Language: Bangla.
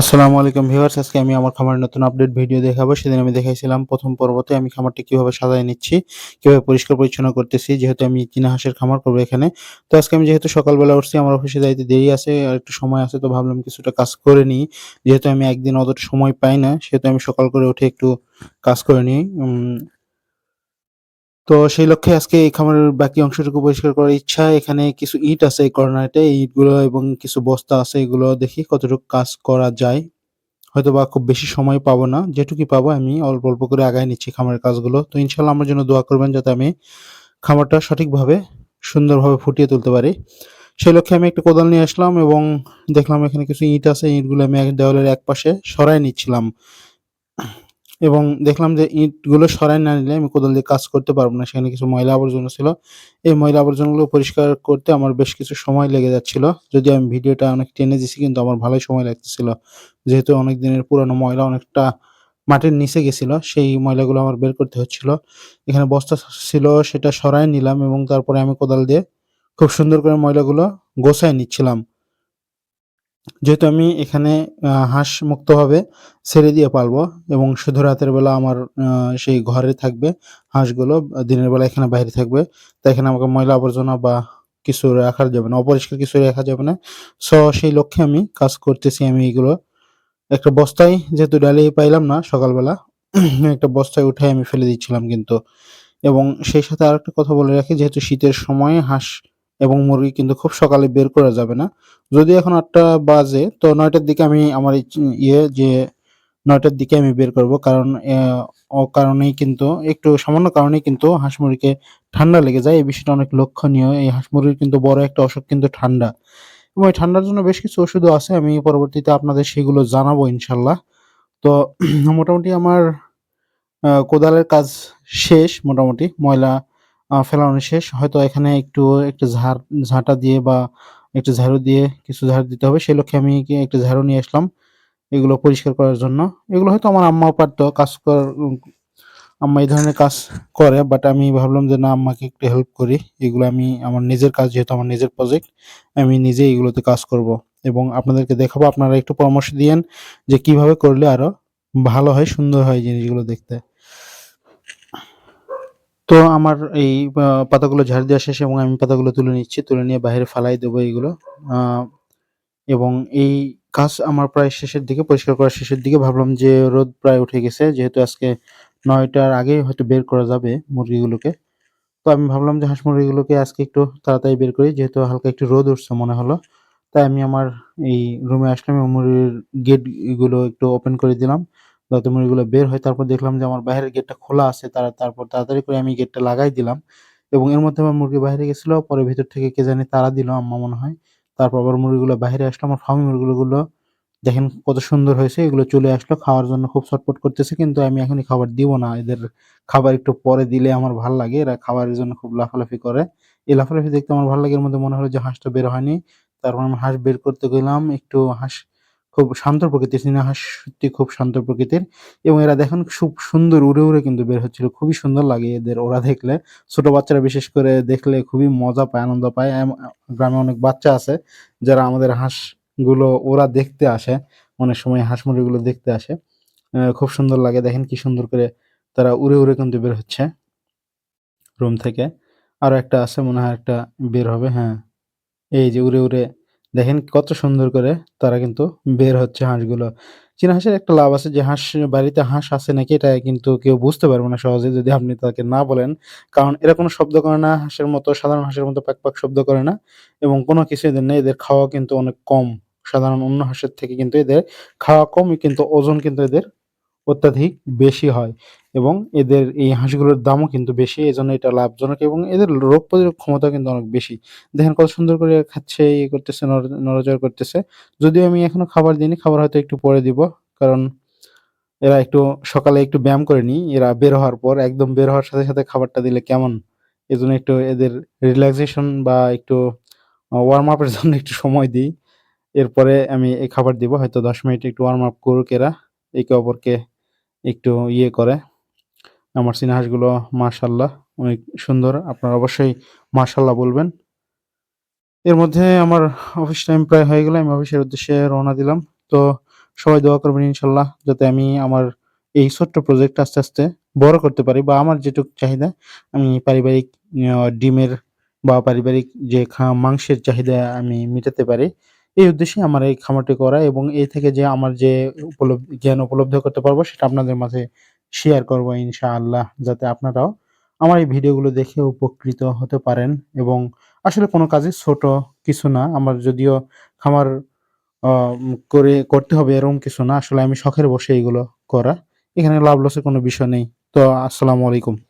আসসালামু আলাইকুম ভিউয়ার্স, আজকে আমি আমার খামারের নতুন আপডেট ভিডিও দেখাবো। সেদিন আমি দেখাইছিলাম প্রথম পর্বতে আমি খামারটি কীভাবে সাজায় নিচ্ছি, কীভাবে পরিষ্কার পরিচ্ছন্ন করতেছি, যেহেতু আমি চীনা হাঁসের খামার করব এখানে। তো আজকে আমি যেহেতু সকালবেলা উঠছি, আমার অফিসে যাইতে দেরি আছে, আর একটু সময় আছে, তো ভাবলাম কিছুটা কাজ করে নিই। যেহেতু আমি একদিন অতটা সময় পাই না, সেহেতু আমি সকাল করে উঠে একটু কাজ করে নিই। তো সেই লক্ষ্যে আজকে এই খামারের বাকি অংশটুকু পরিষ্কার করার ইচ্ছা। এখানে কিছু ইট আছে এই কর্নারটায়। এই ইটগুলো এবং কিছু বস্তা আছে, এগুলো দেখি কতটুকু কাজ করা যায়। হয়তো বা খুব বেশি সময় পাবো না। যেটুকুই পাবো আমি অল্প অল্প করে আগায় নিচ্ছি খামারের কাজগুলো। তো ইনশাল্লাহ আমার জন্য দোয়া করবেন যাতে আমি খামারটা সঠিকভাবে, সুন্দরভাবে ফুটিয়ে তুলতে পারি। সেই লক্ষ্যে আমি একটা কোদাল নিয়ে আসলাম এবং দেখলাম এখানে কিছু ইট আছে। ইটগুলো আমি এক দেওয়ালের এক পাশে সরাই নিচ্ছিলাম। এবং দেখলাম যে ইটগুলো সরাই না নিলে আমি কোদাল দিয়ে কাজ করতে পারব না। সেখানে কিছু ময়লা আবর্জনা ছিল। এই ময়লা আবর্জনাগুলো পরিষ্কার করতে আমার বেশ কিছু সময় লেগে যাচ্ছিল। যদি আমি ভিডিওটা অনেক টেনে দিছি কিন্তু আমার ভালোই সময় লাগতেছিল। যেহেতু অনেক দিনের পুরানো ময়লা অনেকটা মাটির নিচে গেছিল, সেই ময়লাগুলো আমার বের করতে হচ্ছিল। এখানে বস্তা ছিল, সেটা সরাই নিলাম এবং তারপরে আমি কোদাল দিয়ে খুব সুন্দর করে ময়লাগুলো গোছায় নিচ্ছিলাম। যেহেতু আমি এখানে হাঁস মুক্তভাবে ছেড়ে দিয়ে পালবো এবং শুধু রাতের বেলা আমার সেই ঘরে থাকবে হাঁসগুলো, দিনের বেলা এখানে বাইরে থাকবে তাই এখানে আমাকে ময়লা আবর্জনা বা কিছু রাখা যাবে না, অপরিষ্কার কিছু রাখা যাবে না। সো সেই লক্ষ্যে আমি কাজ করতেছি আমি এইগুলো একটা বস্তায়, যেহেতু ডালি পাইলাম না সকালবেলা, একটা বস্তায় উঠাই আমি ফেলে দিচ্ছিলাম কিন্তু। এবং সেই সাথে আরেকটা কথা বলে রাখি, যেহেতু শীতের সময় হাঁস এবং মুরগি কিন্তু খুব সকালে বের করা যাবে না। যদি এখন আটটা বাজে, তো নয়টার দিকে আমি আমার ইয়ে যে নয়টার দিকে আমি বের করব। কারণ ও কারণেই কিন্তু, একটু সামান্য কারণেই কিন্তু হাঁস মুরগিকে ঠান্ডা লেগে যায়। এই বিষয়টা অনেক লক্ষণীয়। এই হাঁস মুরগির কিন্তু বড় একটা অসুখ কিন্তু ঠান্ডা। এবং এই ঠান্ডার জন্য বেশ কিছু ওষুধও আছে। আমি পরবর্তীতে আপনাদের সেগুলো জানাব ইনশাল্লাহ। তো মোটামুটি আমার কোদালের কাজ শেষ মোটামুটি। ময়লা ফেলানো শেষ। হয়তো এখানে একটু একটু ঝাড়, ঝাঁটা দিয়ে বা একটু ঝাড়ু দিয়ে কিছু ঝাড় দিতে হবে। সেই লক্ষ্যে আমি একটু ঝাড়ু নিয়ে আসলাম এগুলো পরিষ্কার করার জন্য। এগুলো হয়তো আমার আম্মাও পারতো কাজ কর, আম্মা এই ধরনের কাজ করে বাট আমি ভাবলাম যে না, আম্মাকে একটু হেল্প করি। এগুলো আমি, আমার নিজের কাজ যেহেতু আমার নিজের প্রজেক্ট আমি নিজে এগুলোতে কাজ করব। এবং আপনাদেরকে দেখাবো, আপনারা একটু পরামর্শ দিয়েন যে কীভাবে করলে আরও ভালো হয়, সুন্দর হয় জিনিসগুলো দেখতে। তো আমার এই পাতাগুলো ঝাড় দেওয়া শেষ এবং আমি পাতাগুলো তুলে নিচ্ছি, তুলে নিয়ে বাইরে ফালাই দেবো এইগুলো। এবং এই কাজ আমার প্রায় শেষের দিকে, পরিষ্কার করার শেষের দিকে। ভাবলাম যে রোদ প্রায় উঠে গেছে, যেহেতু আজকে নয়টার আগে হয়তো বের করা যাবে মুরগিগুলোকে। তো আমি ভাবলাম যে হাঁস মুরগিগুলোকে আজকে একটু তাড়াতাড়ি বের করি, যেহেতু হালকা একটু রোদ উঠছে মনে হলো। তাই আমি আমার এই রুমে আসলাম এবং মুরগির গেটগুলো একটু ওপেন করে দিলাম। যাতে মুরগিগুলো বের হয়, তারপর দেখলাম যে আমার বাইরের গেটটা খোলা আছে, তারা তারপর তাড়াতাড়ি করে আমি গেটটা লাগাই দিলাম এবং এর মধ্যে আমার মুরগি বাইরে গেছিল, পরে ভিতর থেকে কে জানি তারা দিল আম্মা মনে হয়। তারপর আবার মুরগিগুলো বাইরে আসলো, আমার ফার্মি মুরগিগুলো দেখেন কত সুন্দর হয়েছে, এগুলো চলে আসলো, খাওয়ার জন্য খুব ছটফট করতেছে, কিন্তু আমি এখনই খাবার দিব না, এদের খাবার একটু পরে দিলে আমার ভালো লাগে, এরা খাবারের জন্য খুব লাফালাফি করে। এই লাফালাফি দেখতে আমার ভালো লাগে, এর মধ্যে মনে হলো যে হাঁসটা বের হয়নি, তারপর আমি হাঁস বের করতে গেলাম, একটু হাঁস খুব শান্ত প্রকৃতির চীনা হাঁস সত্যি খুব শান্ত প্রকৃতির এবং এরা দেখেন খুব সুন্দর উড়ে উড়ে কিন্তু বের হচ্ছিল। খুবই সুন্দর লাগে এদের, ওরা দেখলে। ছোট বাচ্চারা বিশেষ করে দেখলে খুবই মজা পায়, আনন্দ পায়। গ্রামে অনেক বাচ্চা আছে যারা আমাদের হাঁসগুলো ওরা দেখতে আসে। অনেক সময় হাঁস মুরগিগুলো দেখতে আসে। খুব সুন্দর লাগে। দেখেন কি সুন্দর করে তারা উড়ে উড়ে কিন্তু বের হচ্ছে রুম থেকে। আরও একটা আছে, মনে হয় একটা বের হবে হ্যাঁ। এই যে উড়ে উড়ে দেখেন কত সুন্দর করে তারা কিন্তু বের হচ্ছে হাঁসগুলো। চীনা হাঁসের একটা লাভ আছে যে, হাঁস বাড়িতে হাঁস আছে নাকি এটা কিন্তু কেউ বুঝতে পারবে না সহজে যদি আপনি তাকে না বলেন। কারণ এরা কোনো শব্দ করে না, হাঁসের মতো, সাধারণ হাঁসের মতো প্যাক প্যাক শব্দ করে না এবং কোনো কিছু এদের নেই, এদের খাওয়া কিন্তু অনেক কম। সাধারণ অন্য হাঁসের থেকে কিন্তু এদের খাওয়া কম কিন্তু ওজন কিন্তু এদের অত্যাধিক বেশি হয়। এবং এদের এই হাঁসগুলোর দামও কিন্তু বেশি, এজন্য এটা লাভজনক এবং এদের রোগ প্রতিরোধ ক্ষমতা কিন্তু অনেক বেশি। দেখেন কত সুন্দর করে খাচ্ছে ইয়ে করতেছে, নড়- নড়াচড়া করতেছে। যদিও আমি এখনও খাবার দিইনি, খাবার হয়তো একটু পরে দিব, কারণ এরা একটু সকালে একটু ব্যায়াম করে নি এরা বের হওয়ার পর, একদম বের হওয়ার সাথে সাথে খাবারটা দিলে কেমন? এজন্য একটু এদের রিল্যাক্সেশন বা একটু ওয়ার্ম আপের জন্য একটু সময় দিই। এরপরে আমি এই খাবার দিব, হয়তো দশ মিনিট একটু ওয়ার্ম আপ করুক এরা, একে অপরকে একটু ইয়ে করে। আমার চীনা হাঁসগুলো মাশাল্লাহ অনেক সুন্দর। আপনারা অবশ্যই মাশাল্লাহ বলবেন। এর মধ্যে আমার অফিস টাইম প্রায় হয়ে গেল আমি অফিসের উদ্দেশ্যে রওনা দিলাম। তো সবাই দোয়া করবেন ইনশাল্লাহ যাতে আমি আমার এই ছোট্ট প্রজেক্ট আস্তে, আস্তে বড় করতে পারি বা আমার যেটুকু চাহিদা আমি পারিবারিক ডিমের বা পারিবারিক যে খা মাংসের চাহিদা আমি মেটাতে পারি। এই উদ্দেশ্যে আমার এই খামারটি করা এবং এই থেকে যে আমার যে উপলব জ্ঞান উপলব্ধ করতে পারব সেটা আপনাদের মাঝে শেয়ার করব ইনশাআল্লাহ। যাতে আপনারাও আমার এই ভিডিওগুলো দেখে উপকৃত হতে পারেন এবং আসলে কোনো কাজে ছোট কিছু না। আমার যদিও খামার করে, করতে হবে এরকম কিছু না। আসলে আমি শখের বসে এগুলো করা। এখানে লাভ লসের কোনো বিষয় নেই। তো আসসালামু আলাইকুম।